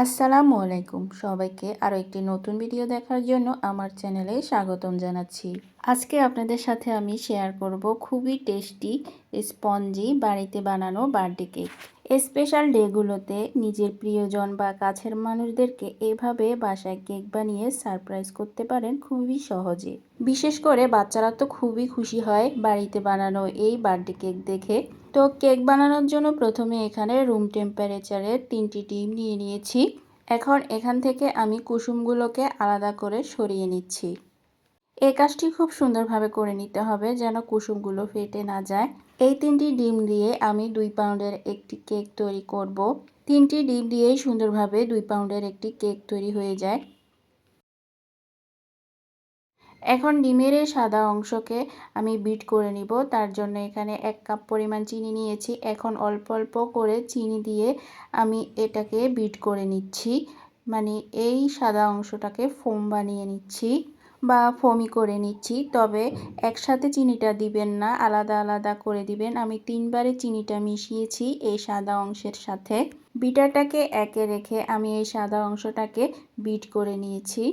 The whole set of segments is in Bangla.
আসসালামু আলাইকুম। সবাইকে আরও একটি নতুন ভিডিও দেখার জন্য আমার চ্যানেলে স্বাগতম জানাচ্ছি। আজকে আপনাদের সাথে আমি শেয়ার করব খুবই টেস্টি স্পঞ্জি বাড়িতে বানানো বার্থডে কেক স্পেশাল ডেগুলোতে নিজের প্রিয়জন বা কাছের মানুষদেরকে এভাবে বাসায় কেক বানিয়ে সারপ্রাইজ করতে পারেন খুবই সহজে। বিশেষ করে বাচ্চারা তো খুবই খুশি হয় বাড়িতে বানানো এই বার্থডে কেক দেখে। তো কেক বানানোর জন্য প্রথমে এখানে রুম টেম্পারেচারে তিনটি ডিম নিয়ে নিয়েছি। এখন এখান থেকে আমি কুসুমগুলোকে আলাদা করে সরিয়ে নিচ্ছি। এই কাজটি খুব সুন্দরভাবে করে নিতে হবে যেন কুসুমগুলো ফেটে না যায়। এই তিনটি ডিম দিয়ে আমি দুই পাউন্ডের একটি কেক তৈরি করব। তিনটি ডিম দিয়েই সুন্দরভাবে দুই পাউন্ডের একটি কেক তৈরি হয়ে যায়। এখন ডিমের এই সাদা অংশকে আমি বিট করে নিব। তার জন্য এখানে এক কাপ পরিমাণ চিনি নিয়েছি। এখন অল্প অল্প করে চিনি দিয়ে আমি এটাকে বিট করে নিচ্ছি। মানে এই সাদা অংশটাকে ফোম বানিয়ে নিচ্ছি। বা ফমি করে নিচ্ছি, তবে একসাথে চিনিটা দিবেন না, আলাদা আলাদা করে দিবেন। আমি তিনবারে চিনিটা মিশিয়েছি এই সাদা অংশের সাথে। বিটাটাকে একে রেখে আমি এই সাদা অংশটাকে বিট করে নিয়েছি।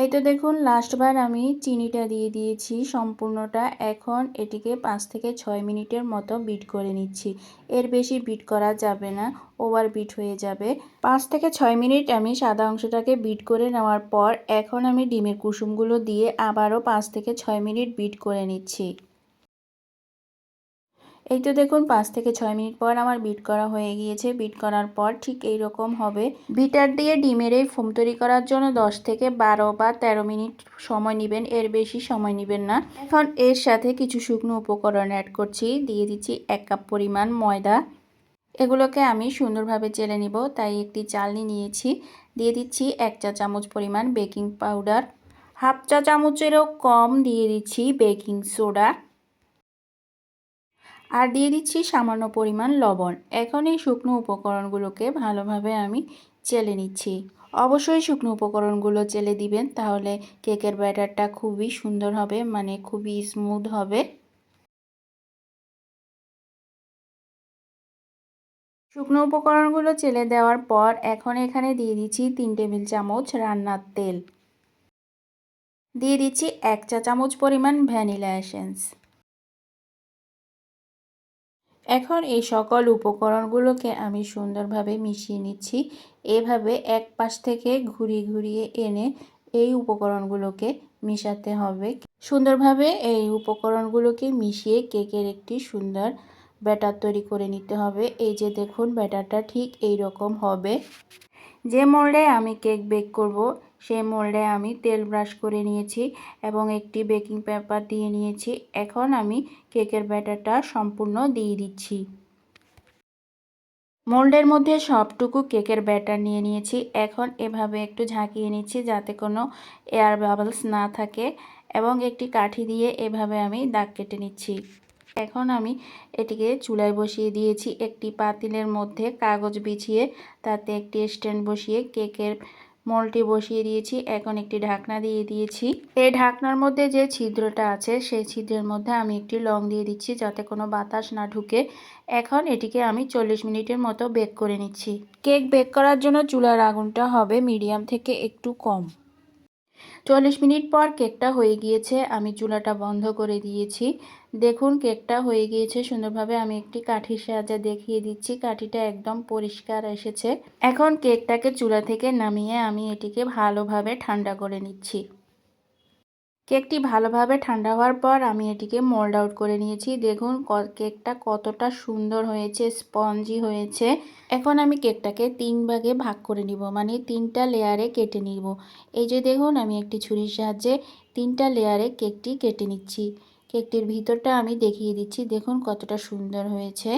এই তো দেখুন লাস্টবার আমি চিনিটা দিয়ে দিয়েছি, সম্পূর্ণটা এখন এটিকে পাঁচ থেকে ছয় মিনিটের মতো বিট করে নিচ্ছি। এর বেশি বিট করা যাবে না ওভার বিট হয়ে যাবে। পাঁচ থেকে ছয় মিনিট আমি সাদা অংশটাকে বিট করে নেওয়ার পর এখন আমি ডিমের কুসুমগুলো দিয়ে আবারও পাঁচ থেকে ছয় মিনিট বিট করে নিচ্ছি। এই তো দেখুন, পাঁচ থেকে ছয় মিনিট পর আমার বিট করা হয়ে গিয়েছে। বিট করার পর ঠিক এই রকম হবে। বিটার দিয়ে ডিমের এই ফোম তৈরি করার জন্য দশ থেকে বারো বা ১৩ মিনিট সময় নেবেন। এর বেশি সময় নেবেন না। এখন এর সাথে কিছু শুকনো উপকরণ অ্যাড করছি। দিয়ে দিচ্ছি এক কাপ পরিমাণ ময়দা। এগুলোকে আমি সুন্দরভাবে চেলে নিব। তাই একটি চালনি নিয়েছি। দিয়ে দিচ্ছি এক চা চামচ পরিমাণ বেকিং পাউডার হাফ চা চামচেরও কম দিয়ে দিচ্ছি বেকিং সোডা আর দিয়ে দিচ্ছি সামান্য পরিমাণ লবণ। এখন এই শুকনো উপকরণগুলোকে ভালোভাবে আমি চেলে নিচ্ছি। অবশ্যই শুকনো উপকরণগুলো চেলে দিবেন, তাহলে কেকের ব্যাটারটা খুবই সুন্দর হবে মানে খুবই স্মুথ হবে। শুকনো উপকরণগুলো চেলে দেওয়ার পর এখন এখানে দিয়ে দিচ্ছি তিন টেবিল চামচ রান্নার তেল। দিয়ে দিচ্ছি এক চা চামচ পরিমাণ ভ্যানিলা এসেন্স। এখন এই সকল উপকরণগুলোকে আমি সুন্দরভাবে মিশিয়ে নিচ্ছি। এভাবে এক পাশ থেকে ঘুরিয়ে ঘুরিয়ে এনে এই উপকরণগুলোকে মিশাতে হবে। সুন্দরভাবে এই উপকরণগুলোকে মিশিয়ে কেকের একটি সুন্দর ব্যাটার তৈরি করে নিতে হবে। এই যে দেখুন, ব্যাটারটা ঠিক এই রকম হবে। যে মোল্ডে আমি কেক বেক করব সেই মোল্ডে আমি তেল ব্রাশ করে নিয়েছি এবং একটি বেকিং পেপার দিয়ে নিয়েছি। এখন আমি কেকের ব্যাটারটা সম্পূর্ণ দিয়ে দিচ্ছি। মোল্ডের মধ্যে সবটুকু কেকের ব্যাটার নিয়ে নিয়েছি। এখন এভাবে একটু ঝাঁকিয়ে নিচ্ছি যাতে কোনো এয়ার বাবলস না থাকে এবং একটি কাঠি দিয়ে এভাবে আমি দাগ কেটে নিচ্ছি। এখন আমি এটিকে চুলায় বসিয়ে দিয়েছি। একটি পাতিলের মধ্যে কাগজ বিছিয়ে, তাতে একটি স্ট্যান্ড বসিয়ে কেকের মলটি বসিয়ে দিয়েছি। এখন একটি ঢাকনা দিয়ে দিয়েছি। এই ঢাকনার মধ্যে যে ছিদ্রটা আছে, সেই ছিদ্রের মধ্যে আমি একটি লং দিয়ে দিচ্ছি যাতে কোনো বাতাস না ঢুকে। এখন এটিকে আমি চল্লিশ মিনিটের মতো বেক করে নিচ্ছি। কেক বেক করার জন্য চুলার আগুনটা হবে মিডিয়াম থেকে একটু কম। চল্লিশ মিনিট পর কেকটা হয়ে গিয়েছে। আমি চুলাটা বন্ধ করে দিয়েছি। দেখুন, কেকটা হয়ে গিয়েছে সুন্দরভাবে। আমি একটি কাঠির সাহায্যে দেখিয়ে দিচ্ছি। কাঠিটা একদম পরিষ্কার এসেছে। এখন কেকটাকে চুলা থেকে নামিয়ে আমি এটিকে ভালোভাবে ঠান্ডা করে নিচ্ছি। কেকটি ভালোভাবে ঠান্ডা হওয়ার পর আমি এটিকে মোল্ড আউট করে নিয়েছি। দেখুন কেকটা কতটা সুন্দর হয়েছে, স্পঞ্জি হয়েছে। এখন আমি কেকটাকে তিন ভাগে ভাগ করে নিব মানে তিনটা লেয়ারে কেটে নিব। এই যে দেখুন, আমি একটি ছুরির সাহায্যে তিনটা লেয়ারে কেকটি কেটে নিচ্ছি। কেকটির ভিতরটা আমি দেখিয়ে দিচ্ছি। দেখুন কতটা সুন্দর হয়েছে।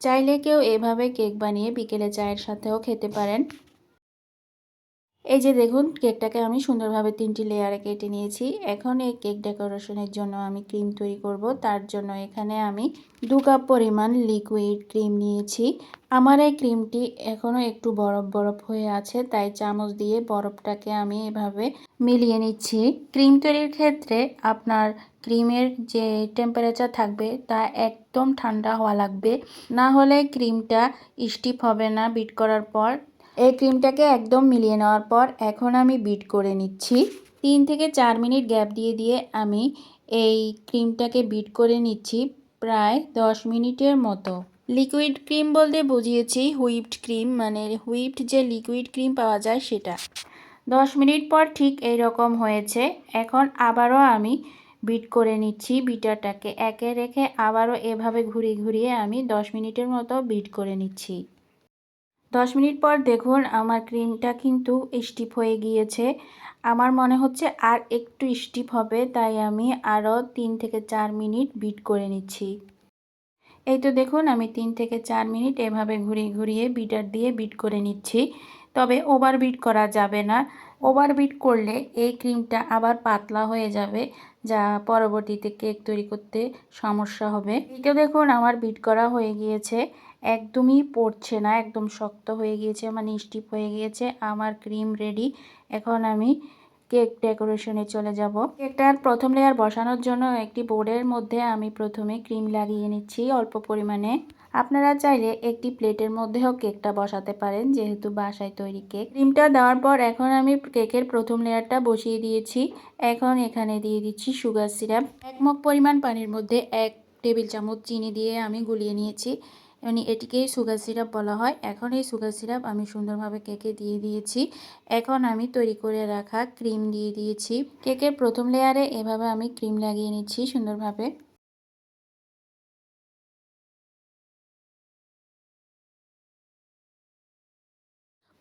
চাইলে কেউ এভাবে কেক বানিয়ে বিকেলে চায়ের সাথেও খেতে পারেন। এই যে দেখুন, কেকটাকে আমি সুন্দরভাবে তিনটি লেয়ারে কেটে নিয়েছি। এখন এই কেক ডেকোরেশনের জন্য আমি ক্রিম তৈরি করব। তার জন্য এখানে আমি দু কাপ পরিমাণ লিকুইড ক্রিম নিয়েছি। আমার এই ক্রিমটি এখনও একটু বরফ বরফ হয়ে আছে, তাই চামচ দিয়ে বরফটাকে আমি এভাবে মিলিয়ে নিচ্ছি। ক্রিম তৈরির ক্ষেত্রে আপনার ক্রিমের যে টেম্পারেচার থাকবে, তা একদম ঠান্ডা হওয়া লাগবে। না হলে ক্রিমটা স্টিপ হবে না, বিট করার পর। এই ক্রিমটাকে একদম মিলিয়ে নেওয়ার পর এখন আমি বিট করে নিচ্ছি। তিন থেকে চার মিনিট গ্যাপ দিয়ে দিয়ে আমি এই ক্রিমটাকে বিট করে নিচ্ছি প্রায় দশ মিনিটের মতো। লিকুইড ক্রিম বলতে বুঝিয়েছি, হুইপড ক্রিম মানে হুইপড যে লিকুইড ক্রিম পাওয়া যায় সেটা। দশ মিনিট পর ঠিক এই রকম হয়েছে। এখন আবারও আমি বিট করে নিচ্ছি বিটারটাকে। একে রেখে আবারও এভাবে ঘুরিয়ে ঘুরিয়ে আমি দশ মিনিটের মতো বিট করে নিচ্ছি। দশ মিনিট পর দেখুন আমার ক্রিমটা কিন্তু স্টিপ হয়ে গিয়েছে। আমার মনে হচ্ছে আর একটু স্টিপ হবে, তাই আমি আরও তিন থেকে চার মিনিট বিট করে নিচ্ছি। এই তো দেখুন, আমি তিন থেকে চার মিনিট এভাবে ঘুরিয়ে ঘুরিয়ে বিটার দিয়ে বিট করে নিচ্ছি। তবে ওভার বিট করা যাবে না। ওভার বিট করলে এই ক্রিমটা আবার পাতলা হয়ে যাবে, যা পরবর্তীতে কেক তৈরি করতে সমস্যা হবে। এটা দেখুন, আমার বিট করা হয়ে গিয়েছে। একদমই পড়ছে না, একদম শক্ত হয়ে গিয়েছে মানে স্টিপ হয়ে গিয়েছে। আমার ক্রিম রেডি। এখন আমি কেক ডেকোরেশনে চলে যাব। কেকটার প্রথম লেয়ার বসানোর জন্য একটি বোর্ডের মধ্যে আমি প্রথমে ক্রিম লাগিয়ে নিচ্ছি অল্প পরিমাণে। আপনারা চাইলে একটি প্লেটের মধ্যেও কেকটা বসাতে পারেন, যেহেতু বাসায় তৈরি কেক। ক্রিমটা দেওয়ার পর এখন আমি কেকের প্রথম লেয়ারটা বসিয়ে দিয়েছি। এখন এখানে দিয়ে দিচ্ছি সুগার সিরাপ এক পরিমাণ পানির মধ্যে এক টেবিল চামচ চিনি দিয়ে আমি গুলিয়ে নিয়েছি। মানে এটিকেই সুগার সিরাপ বলা হয়। এখন এই সুগার সিরাপ আমি সুন্দরভাবে কেকে দিয়ে দিয়েছি। এখন আমি তৈরি করে রাখা ক্রিম দিয়ে দিয়েছি। কেকের প্রথম লেয়ারে এভাবে আমি ক্রিম লাগিয়ে নিচ্ছি সুন্দরভাবে।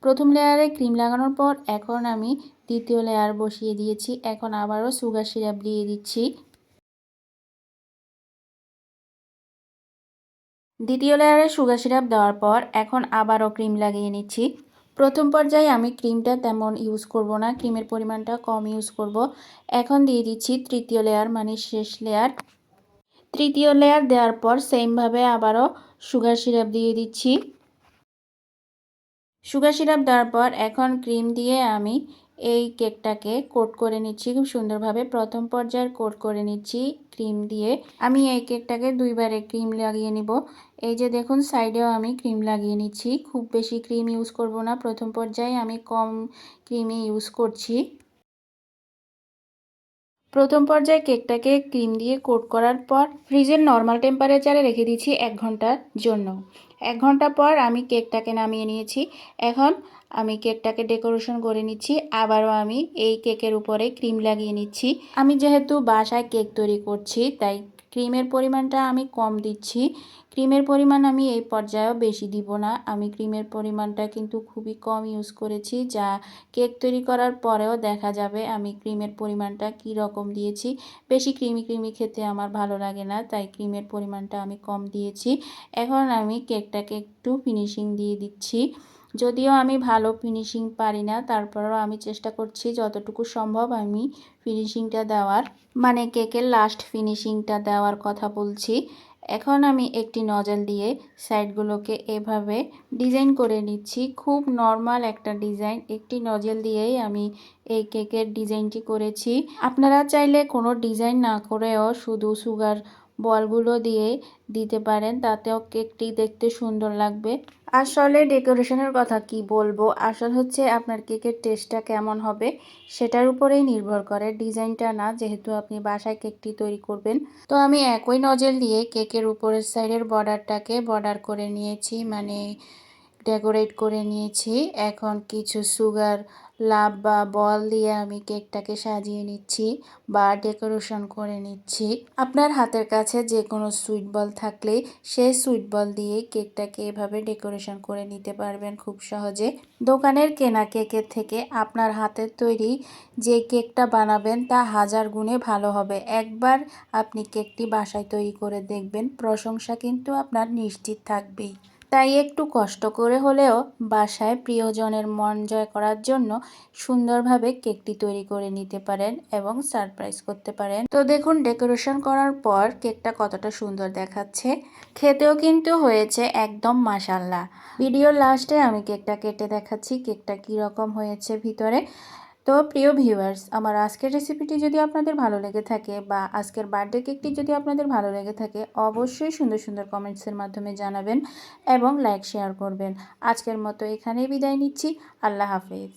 প্রথম লেয়ারে ক্রিম লাগানোর পর এখন আমি দ্বিতীয় লেয়ার বসিয়ে দিয়েছি। এখন আবারও সুগার সিরাপ দিয়ে দিচ্ছি। দ্বিতীয় লেয়ারে সুগার সিরাপ দেওয়ার পর এখন আবারও ক্রিম লাগিয়ে নিচ্ছি। প্রথম পর্যায়ে আমি ক্রিমটা তেমন ইউজ করব না, ক্রিমের পরিমাণটা কম ইউজ করব। এখন দিয়ে দিচ্ছি তৃতীয় লেয়ার মানে শেষ লেয়ার। তৃতীয় লেয়ার দেওয়ার পর সেমভাবে আবারও সুগার সিরাপ দিয়ে দিচ্ছি। সুগার সিরাপ দেওয়ার পর এখন ক্রিম দিয়ে আমি এই কেকটাকে কোট করে নিচ্ছি, খুব সুন্দরভাবে। প্রথম পর্যায়ের কোট করে নিচ্ছি ক্রিম দিয়ে। আমি এই কেকটাকে দুইবারে ক্রিম লাগিয়ে নিব। এই যে দেখুন সাইডেও আমি ক্রিম লাগিয়ে নিচ্ছি। খুব বেশি ক্রিম ইউজ করব না। প্রথম পর্যায়ে আমি কম ক্রিমই ইউজ করছি। প্রথম পর্যায়ে কেকটাকে ক্রিম দিয়ে কোট করার পর ফ্রিজের নর্মাল টেম্পারেচারে রেখে দিচ্ছি এক ঘণ্টার জন্য। এক ঘণ্টা পর আমি কেকটাকে নামিয়ে নিয়েছি। এখন আমি কেকটাকে ডেকোরেশন করে নিচ্ছি। আবারও আমি এই কেকের উপরে ক্রিম লাগিয়ে নিচ্ছি। আমি যেহেতু বাসায় কেক তৈরি করছি, তাই ক্রিমের পরিমাণটা আমি কম দিচ্ছি। ক্রিমের পরিমাণ আমি এই পর্যায়েও বেশি দিব না। আমি ক্রিমের পরিমাণটা কিন্তু খুবই কম ইউজ করেছি। যা কেক তৈরি করার পরেও দেখা যাবে আমি ক্রিমের পরিমাণটা কি রকম দিয়েছি। বেশি ক্রিমি ক্রিমি খেতে আমার ভালো লাগে না, তাই ক্রিমের পরিমাণটা আমি কম দিয়েছি। এখন আমি কেকটাকে একটু ফিনিশিং দিয়ে দিচ্ছি। যদিও আমি ভালো ফিনিশিং পারি না তারপরেও আমি চেষ্টা করছি যতটুকু সম্ভব আমি ফিনিশিংটা দেওয়ার। মানে কেকের লাস্ট ফিনিশিংটা দেওয়ার কথা বলছি। এখন আমি একটি নজল দিয়ে সাইডগুলোকে এভাবে ডিজাইন করে নিচ্ছি। খুব নর্মাল একটা ডিজাইন একটি নজল দিয়েই আমি এই কেকের ডিজাইনটি করেছি। আপনারা চাইলে কোনো ডিজাইন না করেও শুধু সুগার বলগুলো দিয়ে দিতে পারেন। তাতেও কেকটি দেখতে সুন্দর লাগবে। আসলে ডেকোরেশনের কথা কি বলব? আসল হচ্ছে আপনার কেকের টেস্টটা কেমন হবে সেটার উপরেই নির্ভর করে। ডিজাইনটা না, যেহেতু আপনি বাসায় কেকটি তৈরি করবেন। তো আমি একই নজেল দিয়ে কেকের উপরের সাইডের বর্ডারটাকে বর্ডার করে নিয়েছি। মানে ডেকোরেট করে নিয়েছি। এখন কিছু সুগার, লাভ বা বল দিয়ে আমি কেকটাকে সাজিয়ে নিচ্ছি বা ডেকোরেশন করে নিচ্ছি। আপনার হাতের কাছে যে কোনো সুইট বল থাকলে সেই সুইট বল দিয়ে কেকটাকে এভাবে ডেকোরেশন করে নিতে পারবেন খুব সহজে। দোকানের কেনা কেকের থেকে আপনার হাতের তৈরি যে কেকটা বানাবেন তা হাজার গুণে ভালো হবে। একবার আপনি কেকটি বাসায় তৈরি করে দেখবেন, প্রশংসা কিন্তু আপনার নিশ্চিত থাকবেই। তাই একটু কষ্ট করে হলেও বাসায় প্রিয়জনের মন জয় করার জন্য সুন্দরভাবে কেকটি তৈরি করে নিতে পারেন এবং সারপ্রাইজ করতে পারেন। তো দেখুন, ডেকোরেশন করার পর কেকটা কতটা সুন্দর দেখাচ্ছে। খেতেও কিন্তু হয়েছে একদম মাসাল্লাহ ভিডিও লাস্টে আমি কেকটা কেটে দেখাচ্ছি, কেকটা কীরকম হয়েছে ভিতরে। তো প্রিয় ভিউয়ার্স, আমার আজকের রেসিপিটি যদি আপনাদের ভালো লেগে থাকে বা আজকের বার্থডে কেকটি যদি আপনাদের ভালো লেগে থাকে, অবশ্যই সুন্দর সুন্দর কমেন্টসের মাধ্যমে জানাবেন এবং লাইক শেয়ার করবেন। আজকের মতো এখানেই বিদায় নিচ্ছি। আল্লাহ হাফেজ।